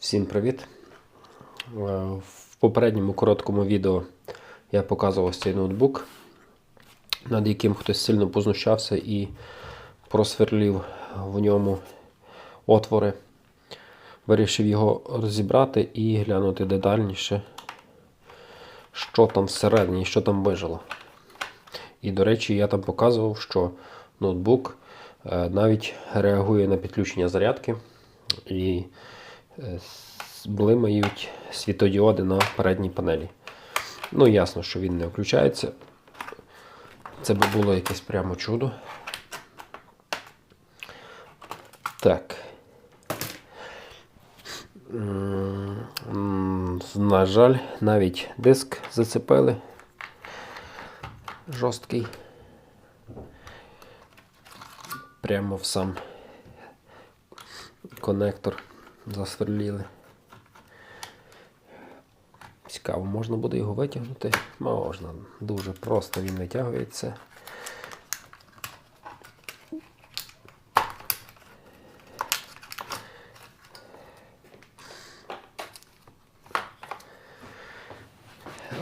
Всім привіт! Е, В попередньому короткому відео я показував цей ноутбук, над яким хтось сильно познущався і просверлів в ньому отвори. Вирішив його розібрати і глянути детальніше, що там всередині, що там вижило. І, до речі, я там показував, що ноутбук е, навіть реагує на підключення зарядки і блимають світодіоди на передній панелі. Ну, ясно, що він не включається. Це би було якесь прямо чудо. Так. На жаль, навіть диск зацепили жорсткий. Прямо в сам конектор засверліли. Цікаво, можна буде його витягнути? Можна. Дуже просто він витягується.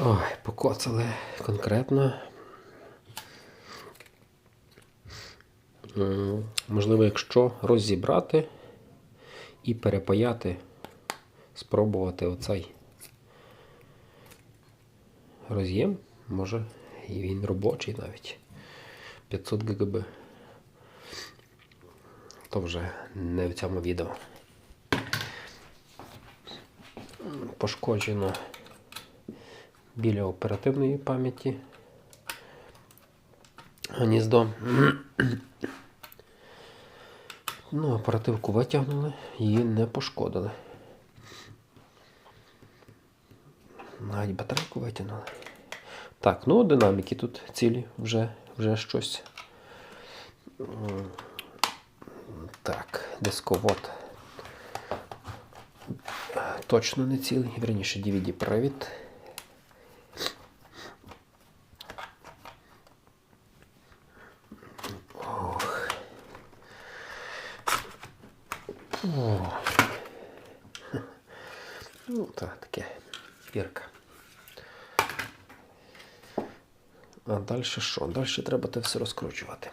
Ой, покоцали конкретно. Можливо, якщо розібрати і перепаяти, спробувати оцей роз'єм, може і він робочий навіть. 500 ГБ. То вже не в цьому відео. Пошкоджено біля оперативної пам'яті гніздо. Ну, оперативку витягнули, її не пошкодили. Навіть батарейку витягнули. Так, ну динаміки тут цілі, вже, вже щось. Так, дисковод. Точно не цілий, верніше DVD привід. Ну, так, таке пірка. А далі що? Далі треба це все розкручувати.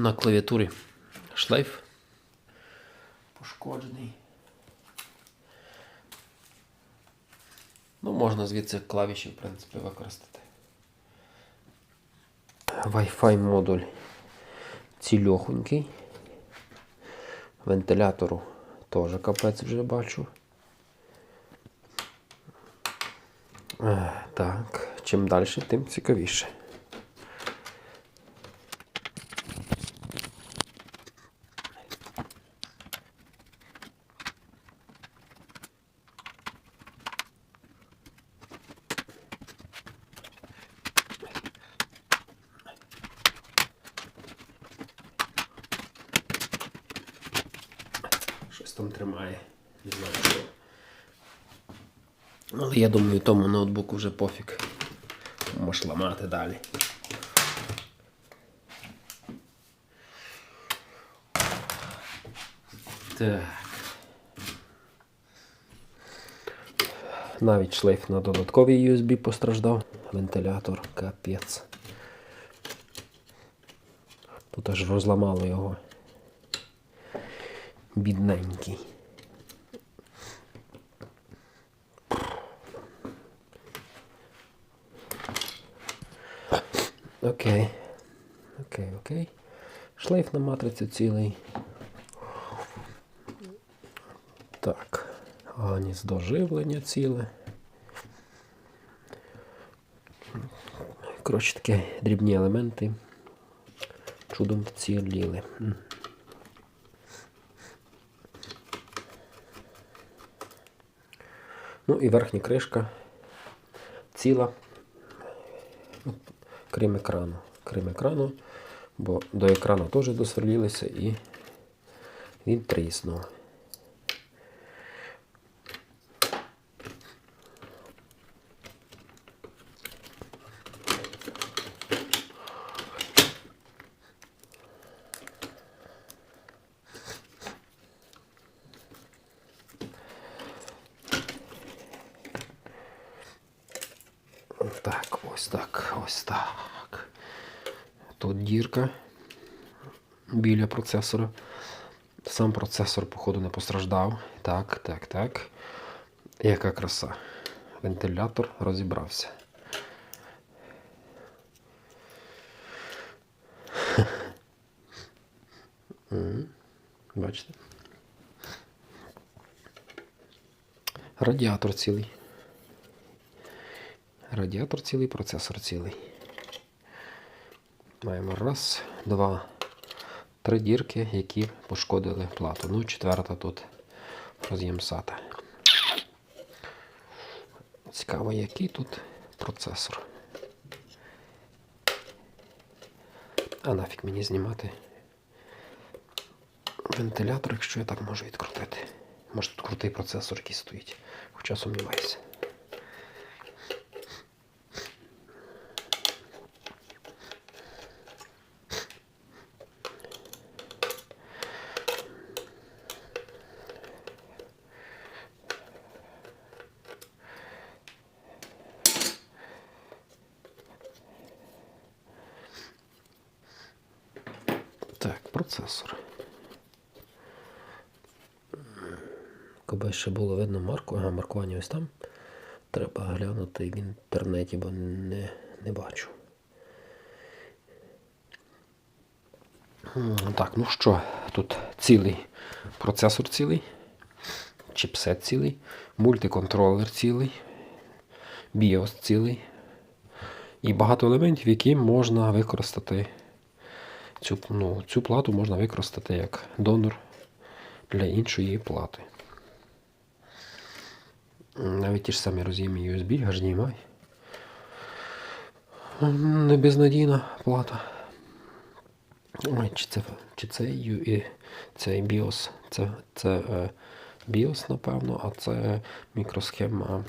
На клавіатурі шлейф пошкоджений. Ну, можна звідси клавіші, в принципі, використати. Wi-Fi модуль цільохонький. Вентилятору теж капець вже бачу. Е, Так, чим далі, тим цікавіше. Щось там тримає. Не знаю що. Але я думаю, тому ноутбуку вже пофіг. Можеш ламати далі. Так. Навіть шлейф на додатковій USB постраждав. Вентилятор, капець. Тут аж розламало його. Бідненький. Окей. Окей, окей. Шлейф на матрицю цілий. Так. Гніздо живлення ціле. Коротше таке дрібні елементи. Чудом вціліли. Ну і верхня кришка ціла. крім екрану. Крім екрану, бо до екрану теж досверлілися і він тріснув. Так, ось так, ось так. Тут дірка біля процесора. Сам процесор, походу, не постраждав. Так, так, так. Яка краса. Вентилятор розібрався. Бачите? Радіатор цілий. Радіатор цілий, процесор цілий. Маємо раз, два, три дірки, які пошкодили плату. Ну, четверта тут роз'єм SATA. Цікаво, який тут процесор. А нафіг мені знімати вентилятор, якщо я так можу відкрутити. Може тут крутий процесор, який стоїть. Хоча сумніваюся. Так, процесор. Коби ще було видно марку, ага, маркування ось там. Треба глянути в інтернеті, бо не, не бачу. Так, ну що, тут цілий процесор цілий, чіпсет цілий, мультиконтролер цілий, BIOS цілий. І багато елементів, які можна використати. Цю, ну, цю плату можна використати як донор для іншої плати. Навіть ті ж самі роз'єми USB. М, Не безнадійна плата. Ой, чи це, чи це UI, це BIOS. Це, це е, BIOS, напевно, а це мікросхема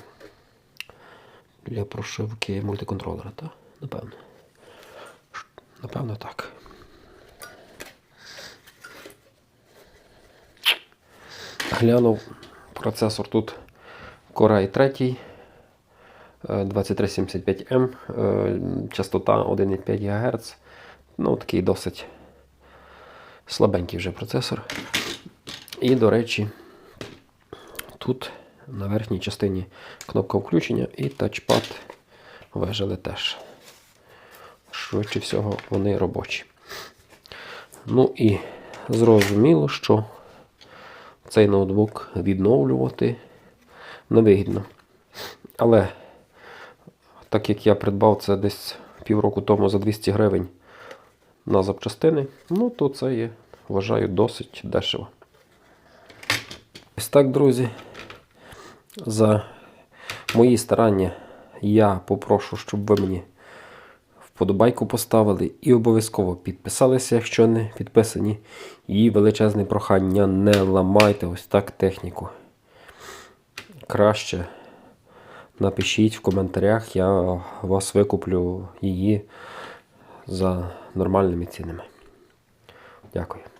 для прошивки мультиконтролера, так? Напевно. Напевно, так. Глянув процесор тут Core i3 е, 2375M, е, частота 1,5 ГГц. Ну, такий досить слабенький вже процесор. І, до речі, тут на верхній частині кнопка включення і тачпад вижили теж. Швидше всього, вони робочі. Ну і зрозуміло, що цей ноутбук відновлювати невигідно. Але так як я придбав це десь півроку тому за 200 гривень на запчастини, ну то це є, вважаю, досить дешево. Ось так, друзі, за мої старання я попрошу, щоб ви мені вподобайку поставили і обов'язково підписалися, якщо не підписані. І величезне прохання не ламайте ось так техніку. Краще напишіть в коментарях, я вас викуплю її за нормальними цінами. Дякую.